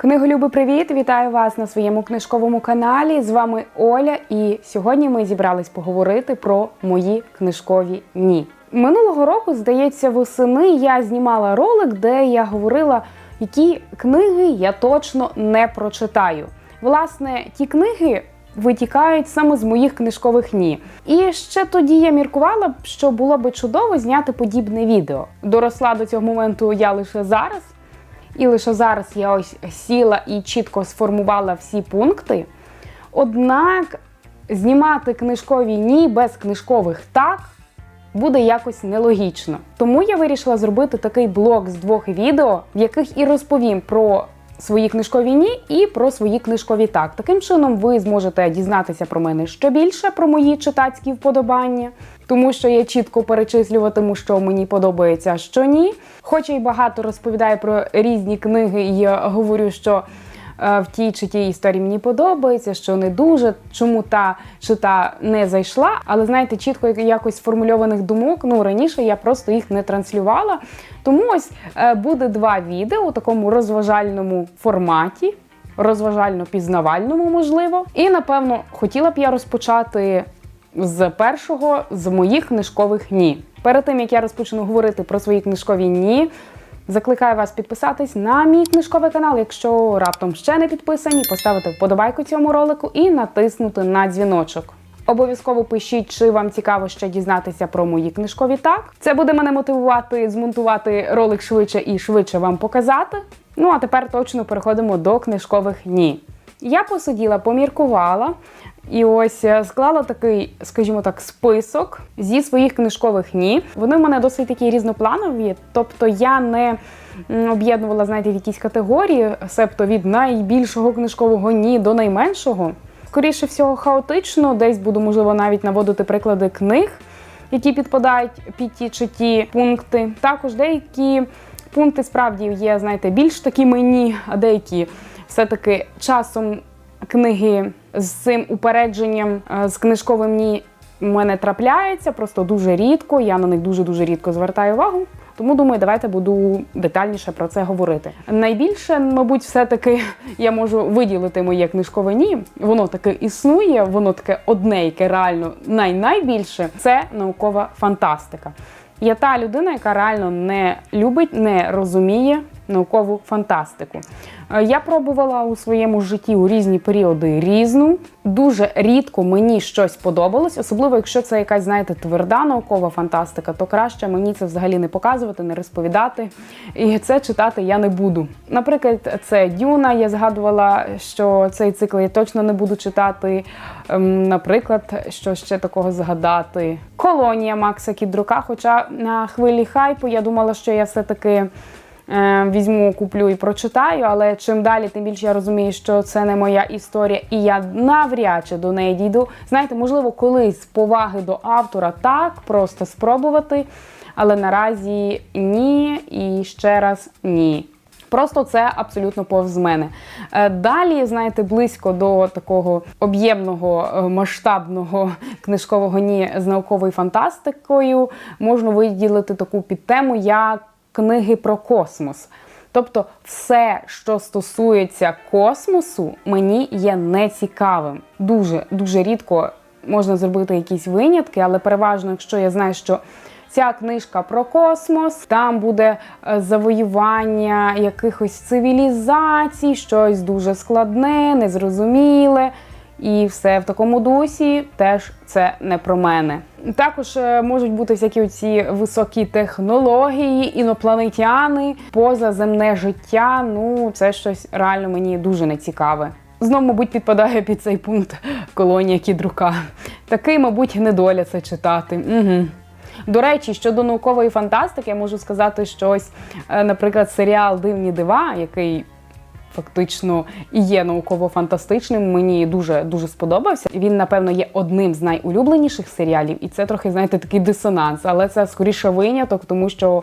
Книголюби, привіт! Вітаю вас на своєму книжковому каналі. З вами Оля, і сьогодні ми зібрались поговорити про мої книжкові ні. Минулого року, здається, восени я знімала ролик, де я говорила, які книги я точно не прочитаю. Власне, ті книги витікають саме з моїх книжкових ні. І ще тоді я міркувала, що було би чудово зняти подібне відео. Доросла до цього моменту я лише зараз. І лише зараз я ось сіла і чітко сформувала всі пункти. Однак знімати книжкові ні без книжкових так буде якось нелогічно. Тому я вирішила зробити такий блок з двох відео, в яких і розповім про свої книжкові ні і про свої книжкові так. Таким чином, ви зможете дізнатися про мене ще більше про мої читацькі вподобання, тому що я чітко перечислюватиму, що мені подобається, що ні. Хоча й багато розповідаю про різні книги, і я говорю, що е, в тій чи тій історії мені подобається, що не дуже, чому та чи та не зайшла. Але знаєте, чітко якось сформульованих думок. Ну раніше я просто їх не транслювала. Тому ось е, буде два відео у такому розважальному форматі, розважально-пізнавальному, можливо. І напевно хотіла б я розпочати з першого з моїх книжкових ні. Перед тим як я розпочну говорити про свої книжкові ні. Закликаю вас підписатись на мій книжковий канал, якщо раптом ще не підписані, поставити вподобайку цьому ролику і натиснути на дзвіночок. Обов'язково пишіть, чи вам цікаво ще дізнатися про мої книжкові так. Це буде мене мотивувати змонтувати ролик швидше і швидше вам показати. Ну а тепер точно переходимо до книжкових ні. Я посиділа, поміркувала і ось е, склала такий, скажімо так, список зі своїх книжкових ні. Вони в мене досить такі різнопланові, тобто я не об'єднувала, знаєте, в якісь категорії, себто від найбільшого книжкового ні до найменшого. Скоріше всього, хаотично, десь буду, можливо, навіть наводити приклади книг, які підпадають під ті чи ті пункти. Також деякі пункти справді є, знаєте, більш такі мені, а деякі все-таки часом книги з цим упередженням, е, з книжковим ні в мене трапляється, просто дуже рідко. Я на них дуже-дуже рідко звертаю увагу. Тому думаю, давайте буду детальніше про це говорити. Найбільше, мабуть, все-таки я можу виділити моє книжкове ні. Воно таки існує, воно таке одне, яке реально най-найбільше це наукова фантастика. Я та людина, яка реально не любить, не розуміє наукову фантастику. Е, Я пробувала у своєму житті у різні періоди різну. Дуже рідко мені щось подобалось, особливо якщо це якась, знаєте, тверда наукова фантастика, то краще мені це взагалі не показувати, не розповідати. І це читати я не буду. Наприклад, це Дюна. Я згадувала, що цей цикл я точно не буду читати. Ем, Наприклад, що ще такого згадати? Колонія Макса Кідрука. Хоча на хвилі хайпу я думала, що я все-таки. Е, Візьму, куплю і прочитаю, але чим далі, тим більше я розумію, що це не моя історія, і я навряд чи до неї дійду. Знаєте, можливо, колись з поваги до автора так, просто спробувати, але наразі ні і ще раз ні. Просто це абсолютно повз мене. Е, Далі, знаєте, близько до такого об'ємного е, масштабного книжкового ні з науковою фантастикою можна виділити таку підтему, як книги про космос. Тобто, все, що стосується космосу, мені є нецікавим. Дуже дуже рідко можна зробити якісь винятки, але переважно, якщо я знаю, що ця книжка про космос, там буде е, завоювання якихось цивілізацій, щось дуже складне, незрозуміле. І все в такому дусі теж це не про мене. Також е, можуть бути всякі ці високі технології, інопланетяни, позаземне життя. Ну, це щось реально мені дуже не цікаве. Знову, мабуть, підпадає під цей пункт колонія кідрука. Такий, мабуть, недоля це читати. Угу. До речі, щодо наукової фантастики, я можу сказати, що е, наприклад, серіал Дивні дива, який фактично і є науково-фантастичним. Мені дуже дуже сподобався. Він, напевно, є одним з найулюбленіших серіалів, і це трохи, знаєте, такий дисонанс, але це скоріше виняток, тому що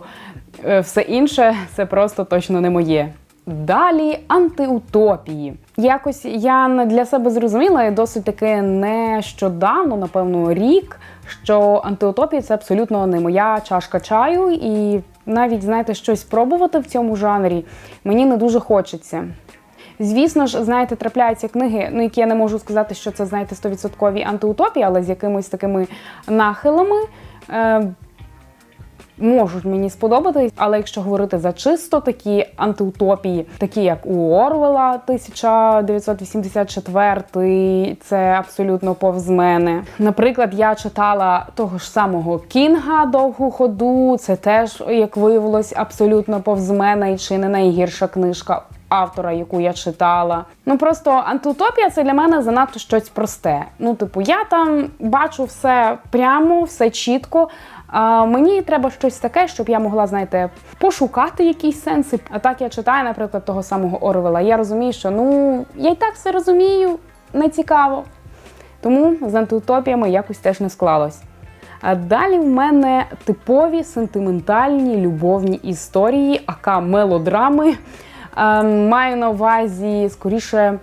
е, все інше це просто точно не моє. Далі антиутопії. Якось я для себе зрозуміла і досить таки нещодавно, напевно, рік, що антиутопії це абсолютно не моя чашка чаю, і навіть знаєте, щось пробувати в цьому жанрі мені не дуже хочеться. Звісно ж, знаєте, трапляються книги, ну які я не можу сказати, що це знаєте 100% антиутопії, але з якимись такими нахилами. Можуть мені сподобатись, але якщо говорити за чисто такі антиутопії, такі як у Орвела 1984, це абсолютно повз мене. Наприклад, я читала того ж самого Кінга довгу ходу. Це теж, як виявилось, абсолютно повз мене і чи не найгірша книжка. Автора, яку я читала. Ну просто антиутопія це для мене занадто щось просте. Ну, типу, я там бачу все прямо, все чітко. А мені треба щось таке, щоб я могла, знаєте, пошукати якісь сенси. А так я читаю, наприклад, того самого Орвела. Я розумію, що ну я й так все розумію, не цікаво. Тому з антиутопіями якось теж не склалось. А далі в мене типові сентиментальні любовні історії, ака мелодрами. Ем, маю на увазі скоріше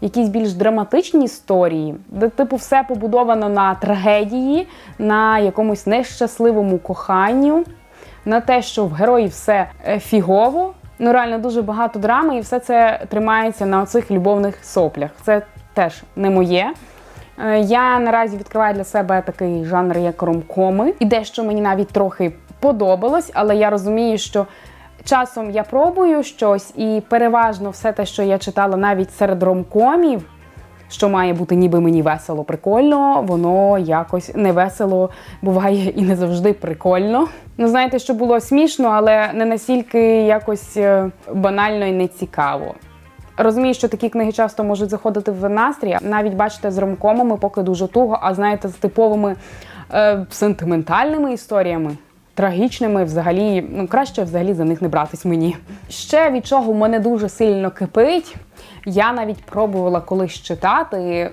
якісь більш драматичні історії, де типу все побудовано на трагедії, на якомусь нещасливому коханню, на те, що в герої все е, фігово. Ну реально дуже багато драми, і все це тримається на оцих любовних соплях. Це теж не моє. Е, Я наразі відкриваю для себе такий жанр, як ромкоми, і дещо мені навіть трохи подобалось, але я розумію, що часом я пробую щось, і переважно все те, що я читала навіть серед ромкомів, що має бути ніби мені весело, прикольно, воно якось не весело буває і не завжди прикольно. Ну, знаєте, що було смішно, але не настільки якось е, банально і не цікаво. Розумію, що такі книги часто можуть заходити в настрій. Навіть бачите, з ромкомами поки дуже туго, а знаєте, з типовими е, сентиментальними історіями, трагічними, взагалі, ну краще взагалі за них не братись мені. Ще від чого в мене дуже сильно кипить. Я навіть пробувала колись читати.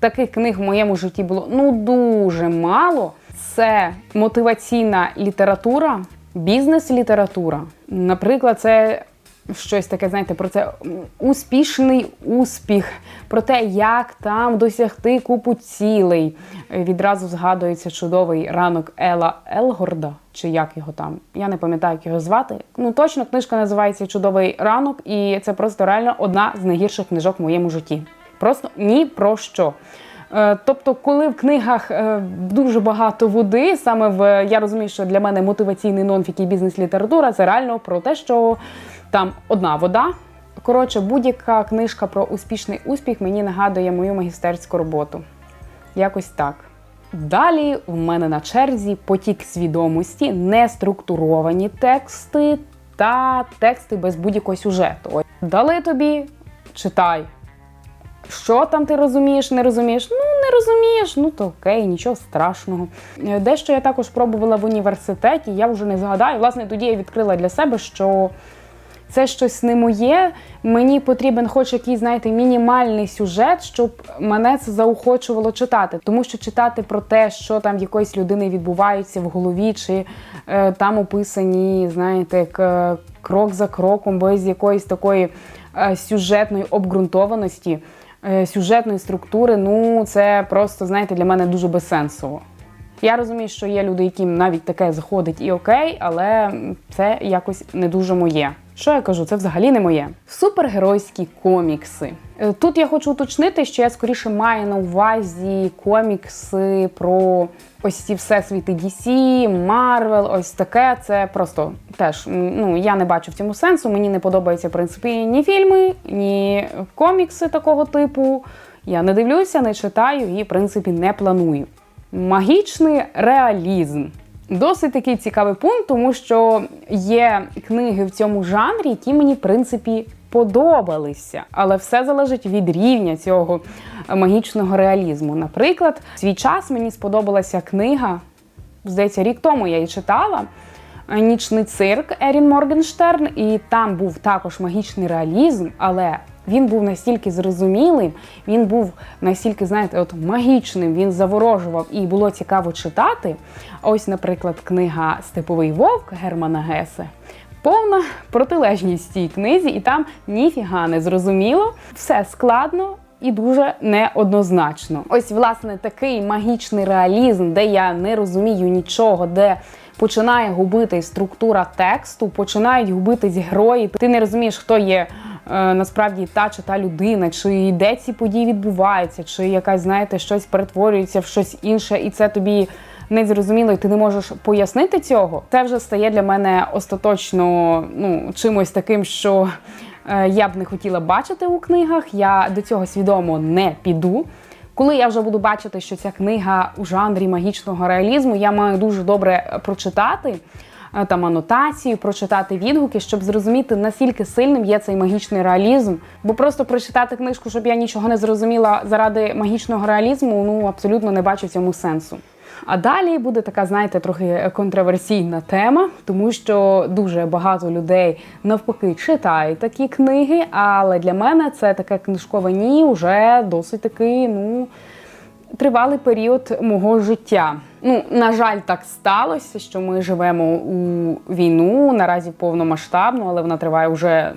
Таких книг в моєму житті було ну дуже мало. Це мотиваційна література, бізнес-література. Наприклад, це щось таке, знаєте, про це успішний успіх, про те, як там досягти купу цілей. Відразу згадується чудовий ранок Ела Елгорда, чи як його там. Я не пам'ятаю, як його звати. Ну точно книжка називається Чудовий ранок, і це просто реально одна з найгірших книжок в моєму житті. Просто ні про що. Е, Тобто, коли в книгах е, дуже багато води, саме в я розумію, що для мене мотиваційний нонфік і бізнес-література це реально про те, що там одна вода. Коротше, будь-яка книжка про успішний успіх мені нагадує мою магістерську роботу. Якось так. Далі в мене на черзі потік свідомості, неструктуровані тексти та тексти без будь-якого сюжету. Дали тобі, читай. Що там ти розумієш, не розумієш? Ну, не розумієш, ну то окей, нічого страшного. Е, Дещо я також пробувала в університеті, я вже не згадаю. Власне, тоді я відкрила для себе, що це щось не моє. Мені потрібен хоч якийсь, знаєте, мінімальний сюжет, щоб мене це заохочувало читати. Тому що читати про те, що там в якоїсь людини відбувається в голові, чи е, там описані, знаєте, к- крок за кроком, без якоїсь такої е, сюжетної обґрунтованості, е, сюжетної структури, ну це просто, знаєте, для мене дуже безсенсово. Я розумію, що є люди, яким навіть таке заходить і окей, але це якось не дуже моє. Що я кажу, це взагалі не моє. Супергеройські комікси. Е, Тут я хочу уточнити, що я скоріше маю на увазі комікси про ось ці всесвіти DC, Marvel, ось таке. Це просто теж ну я не бачу в цьому сенсу. Мені не подобаються в принципі ні фільми, ні комікси такого типу. Я не дивлюся, не читаю і, в принципі, не планую. Магічний реалізм. Досить такий цікавий пункт, тому що є книги в цьому жанрі, які мені, в принципі, подобалися. Але все залежить від рівня цього магічного реалізму. Наприклад, в свій час мені сподобалася книга, здається, рік тому я її читала. Нічний цирк Ерін Моргенштерн, і там був також магічний реалізм, але він був настільки зрозумілим, він був настільки, знаєте, от магічним, він заворожував і було цікаво читати. Ось, наприклад, книга Степовий вовк Германа Гесе. Повна протилежність цій книзі, і там ніфіга не зрозуміло, все складно. І дуже неоднозначно. Ось, власне, такий магічний реалізм, де я не розумію нічого, де починає губитись структура тексту, починають губитись герої. Ти не розумієш, хто є насправді та чи та людина, чи де ці події відбуваються, чи якась, знаєте, щось перетворюється в щось інше, і це тобі не зрозуміло, і ти не можеш пояснити цього. Це вже стає для мене остаточно ну, чимось таким, що е, я б не хотіла бачити у книгах. Я до цього свідомо не піду. Коли я вже буду бачити, що ця книга у жанрі магічного реалізму, я маю дуже добре прочитати е, там анотацію, прочитати відгуки, щоб зрозуміти, наскільки сильним є цей магічний реалізм. Бо просто прочитати книжку, щоб я нічого не зрозуміла заради магічного реалізму, ну абсолютно не бачу цьому сенсу. А далі буде така, знаєте, трохи контроверсійна тема, тому що дуже багато людей навпаки читають такі книги. Але для мене це таке книжкове ні, вже досить таки, ну. Тривалий період мого життя. Ну, на жаль, так сталося, що ми живемо у війну наразі повномасштабну, але вона триває вже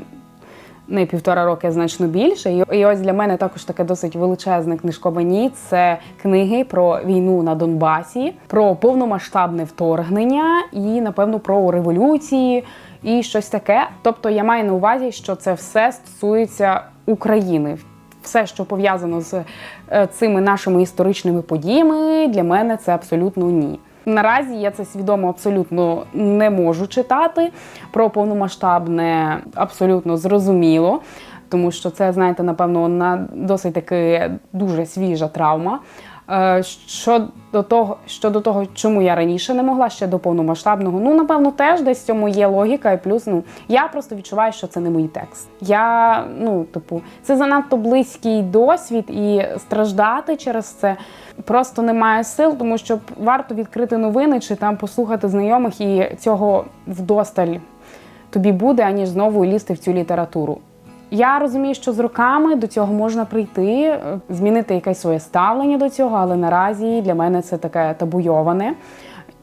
не півтора роки, а значно більше. І- ось для мене також таке досить величезне книжкове ні. Це книги про війну на Донбасі, про повномасштабне вторгнення і, напевно, про революції і щось таке. Тобто я маю на увазі, що це все стосується України. Все, що пов'язано з е, цими нашими історичними подіями, для мене це абсолютно ні. Наразі я це свідомо абсолютно не можу читати. Про повномасштабне абсолютно зрозуміло, тому що це, знаєте, напевно, на досить таки дуже свіжа травма. Е, Щодо того, щодо того, чому я раніше не могла ще до повномасштабного, ну напевно, теж десь в цьому є логіка, і плюс ну я просто відчуваю, що це не мій текст. Я ну, типу, це занадто близький досвід, і страждати через це просто немає сил, тому що варто відкрити новини чи там послухати знайомих, і цього вдосталь тобі буде, аніж знову лізти в цю літературу. Я розумію, що з роками до цього можна прийти, е, змінити якесь своє ставлення до цього, але наразі для мене це таке табуйоване.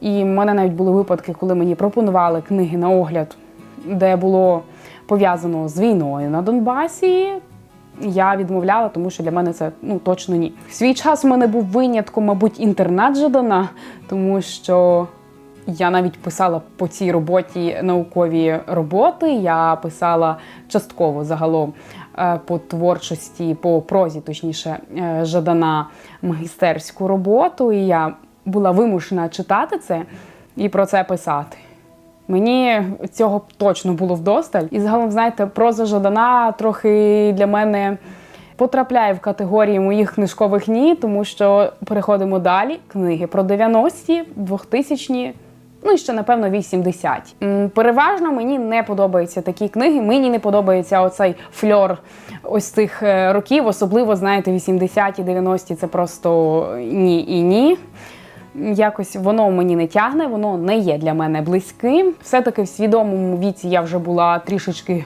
І в мене навіть були випадки, коли мені пропонували книги на огляд, де було пов'язано з війною на Донбасі. Я відмовляла, тому що для мене це ну точно ні. В свій час у мене був винятком, мабуть, інтернат Жадана, тому що я навіть писала по цій роботі наукові роботи. Я писала частково загалом е, по творчості, по прозі, точніше, е, Жадана магістерську роботу. І я була вимушена читати це і про це писати. Мені цього точно було вдосталь. І загалом, знаєте, проза Жадана трохи для мене потрапляє в категорії моїх книжкових ні, тому що переходимо далі. Книги про 90-ті, 2000-ті, ну і ще, напевно, 80-ті. Переважно мені не подобаються такі книги. Мені не подобається оцей фльор ось цих е, років, особливо, знаєте, 80-ті, 90-ті це просто ні і ні якось воно мені не тягне, воно не є для мене близьким. Все-таки в свідомому віці я вже була трішечки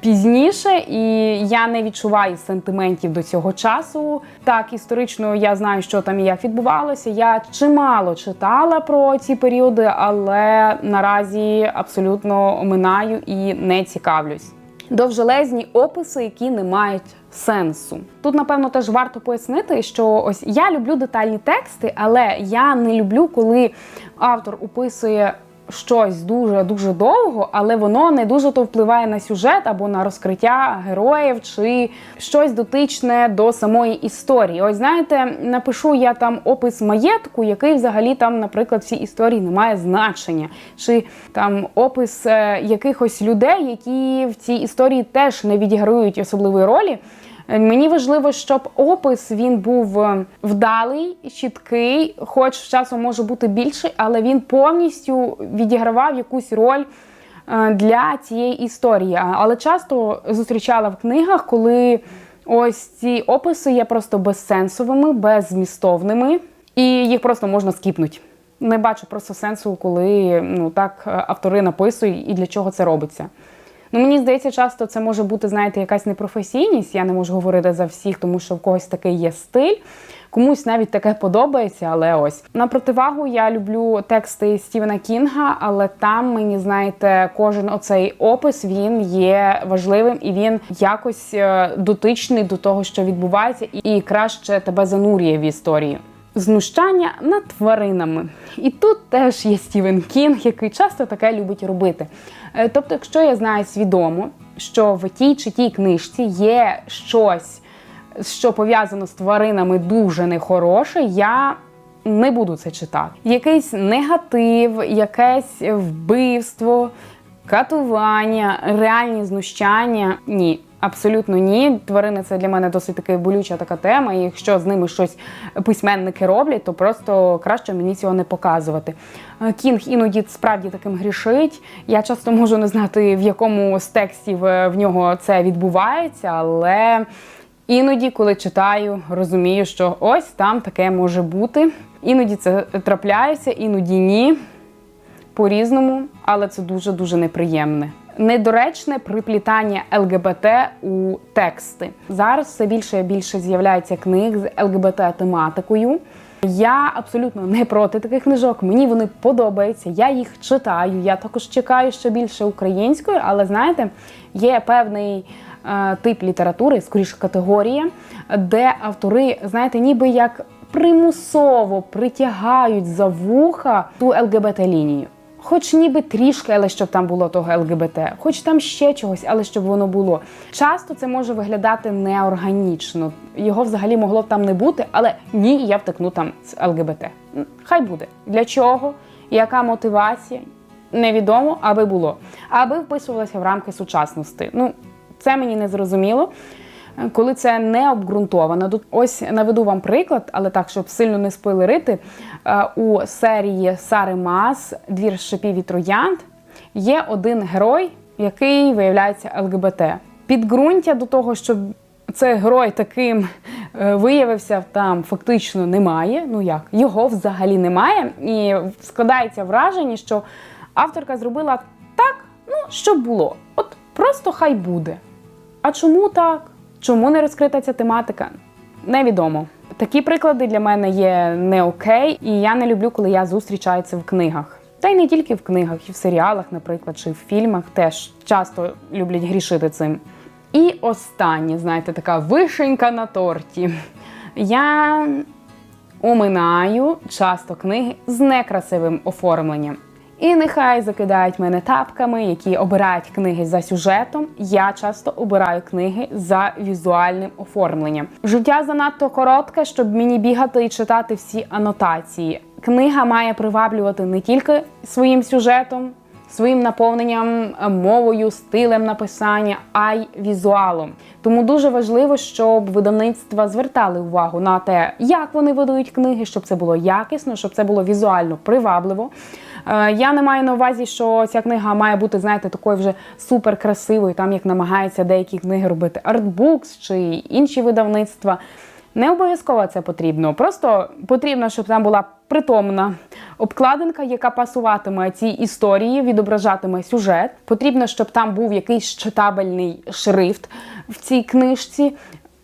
пізніше, і я не відчуваю сентиментів до цього часу. Так, історично я знаю, що там і як відбувалося. Я чимало читала про ці періоди, але наразі абсолютно оминаю і не цікавлюсь. Довжелезні описи, які не мають сенсу. Тут, напевно, теж варто пояснити, що ось я люблю детальні тексти, але я не люблю, коли автор описує щось дуже дуже довго, але воно не дуже то впливає на сюжет або на розкриття героїв, чи щось дотичне до самої історії. Ось знаєте, напишу я там опис маєтку, який взагалі там, наприклад, в цій історії не має значення, чи там опис е, якихось людей, які в цій історії теж не відіграють особливої ролі. Мені важливо, щоб опис він був е, вдалий, чіткий, хоч часом може бути більший, але він повністю відігравав якусь роль е, для цієї історії. Але часто зустрічала в книгах, коли ось ці описи є просто безсенсовими, беззмістовними, і їх просто можна скіпнути. Не бачу просто сенсу, коли ну так е, автори написують і для чого це робиться. Ну, мені здається, часто це може бути, знаєте, якась непрофесійність. Я не можу говорити за всіх, тому що в когось такий є стиль. Комусь навіть таке подобається, але ось на противагу я люблю тексти Стівена Кінга, але там мені знаєте, кожен оцей опис він є важливим і він якось е, дотичний до того, що відбувається, і краще тебе занурює в історію. Знущання над тваринами. І тут теж є Стівен Кінг, який часто таке любить робити. Е, Тобто, якщо я знаю свідомо, що в тій чи тій книжці є щось, що пов'язано з тваринами дуже нехороше, я не буду це читати. Якийсь негатив, якесь вбивство, катування, реальні знущання. Ні. Абсолютно ні. Тварини це для мене досить таки болюча така тема. І якщо з ними щось письменники роблять, то просто краще мені цього не показувати. Е, Кінг іноді справді таким грішить. Я часто можу не знати, в якому з текстів в в нього це відбувається, але іноді, коли читаю, розумію, що ось там таке може бути. Іноді це трапляється, іноді ні по-різному, але це дуже дуже неприємне. Недоречне приплітання ЛГБТ у тексти. Зараз все більше і більше з'являється книг з ЛГБТ-тематикою. Я абсолютно не проти таких книжок. Мені вони подобаються. Я їх читаю. Я також чекаю ще більше українською, але знаєте, є певний е, тип літератури, скоріше категорія, де автори, знаєте, ніби як примусово притягають за вуха ту ЛГБТ-лінію. Хоч ніби трішки, але щоб там було того ЛГБТ, хоч там ще чогось, але щоб воно було. Часто це може виглядати неорганічно. Його взагалі могло б там не бути, але ні, я втекну там з ЛГБТ. Хай буде. Для чого? Яка мотивація? Невідомо, аби було. Аби вписувалося в рамки сучасності. Ну, це мені не зрозуміло. Коли це не обґрунтовано. Ось наведу вам приклад, але так, щоб сильно не спойлерити. Е, У серії Сари Мас Двір шипів і троянд є один герой, який виявляється ЛГБТ. Підґрунтя до того, щоб цей герой таким е, виявився там фактично немає. Ну як його взагалі немає, і складається враження, що авторка зробила так, ну щоб було. От просто хай буде. А чому так? Чому не розкрита ця тематика? Невідомо. Такі приклади для мене є не окей, і я не люблю, коли я зустрічаю це в книгах. Та й не тільки в книгах, і в серіалах, наприклад, чи в фільмах теж часто люблять грішити цим. І останнє, знаєте, така вишенька на торті. Я оминаю часто книги з некрасивим оформленням. І нехай закидають мене тапками, які обирають книги за сюжетом. Я часто обираю книги за візуальним оформленням. Життя занадто коротке, щоб мені бігати і читати всі анотації. Книга має приваблювати не тільки своїм сюжетом, своїм наповненням, е, мовою, стилем написання, а й візуалом. Тому дуже важливо, щоб видавництва звертали увагу на те, як вони видають книги, щоб це було якісно, щоб це було візуально привабливо. Е, Я не маю на увазі, що ця книга має бути, знаєте, такою вже супер красивою, там як намагаються деякі книги робити Artbooks чи інші видавництва. Не обов'язково це потрібно. Просто потрібно, щоб там була притомна обкладинка, яка пасуватиме цій історії, відображатиме сюжет. Потрібно, щоб там був якийсь читабельний шрифт в цій книжці.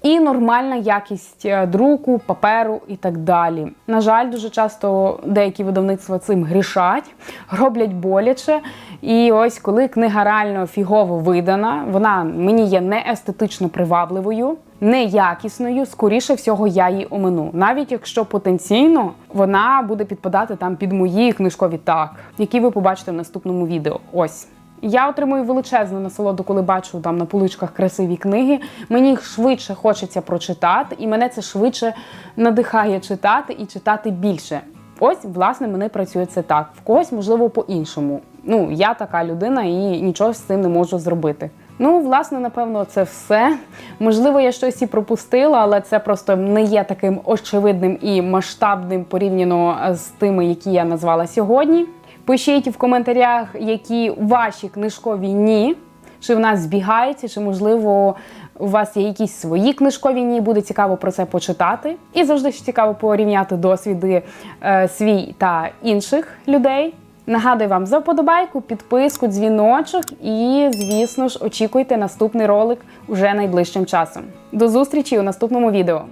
І нормальна якість е, друку, паперу і так далі. На жаль, дуже часто деякі видавництва цим грішать, роблять боляче. І ось коли книга реально фігово видана, вона мені є не естетично привабливою, неякісною, скоріше всього, я її омину. Навіть якщо потенційно вона буде підпадати там під мої книжкові так, які ви побачите в наступному відео. Ось. Я отримую величезну насолоду, коли бачу там на поличках красиві книги. Мені їх швидше хочеться прочитати, і мене це швидше надихає читати і читати більше. Ось, власне, мене працює це так. В когось, можливо, по-іншому. Ну, я така людина і нічого з цим не можу зробити. Ну, власне, напевно, це все. Можливо, я щось і пропустила, але це просто не є таким очевидним і масштабним порівняно з тими, які я назвала сьогодні. Пишіть в коментарях, які ваші книжкові ні, чи в нас збігаються, чи можливо у вас є якісь свої книжкові ні. Буде цікаво про це почитати. І завжди ж цікаво порівняти досвіди е, свій та інших людей. Нагадую вам за вподобайку, підписку, дзвіночок і, звісно ж, очікуйте наступний ролик уже найближчим часом. До зустрічі у наступному відео.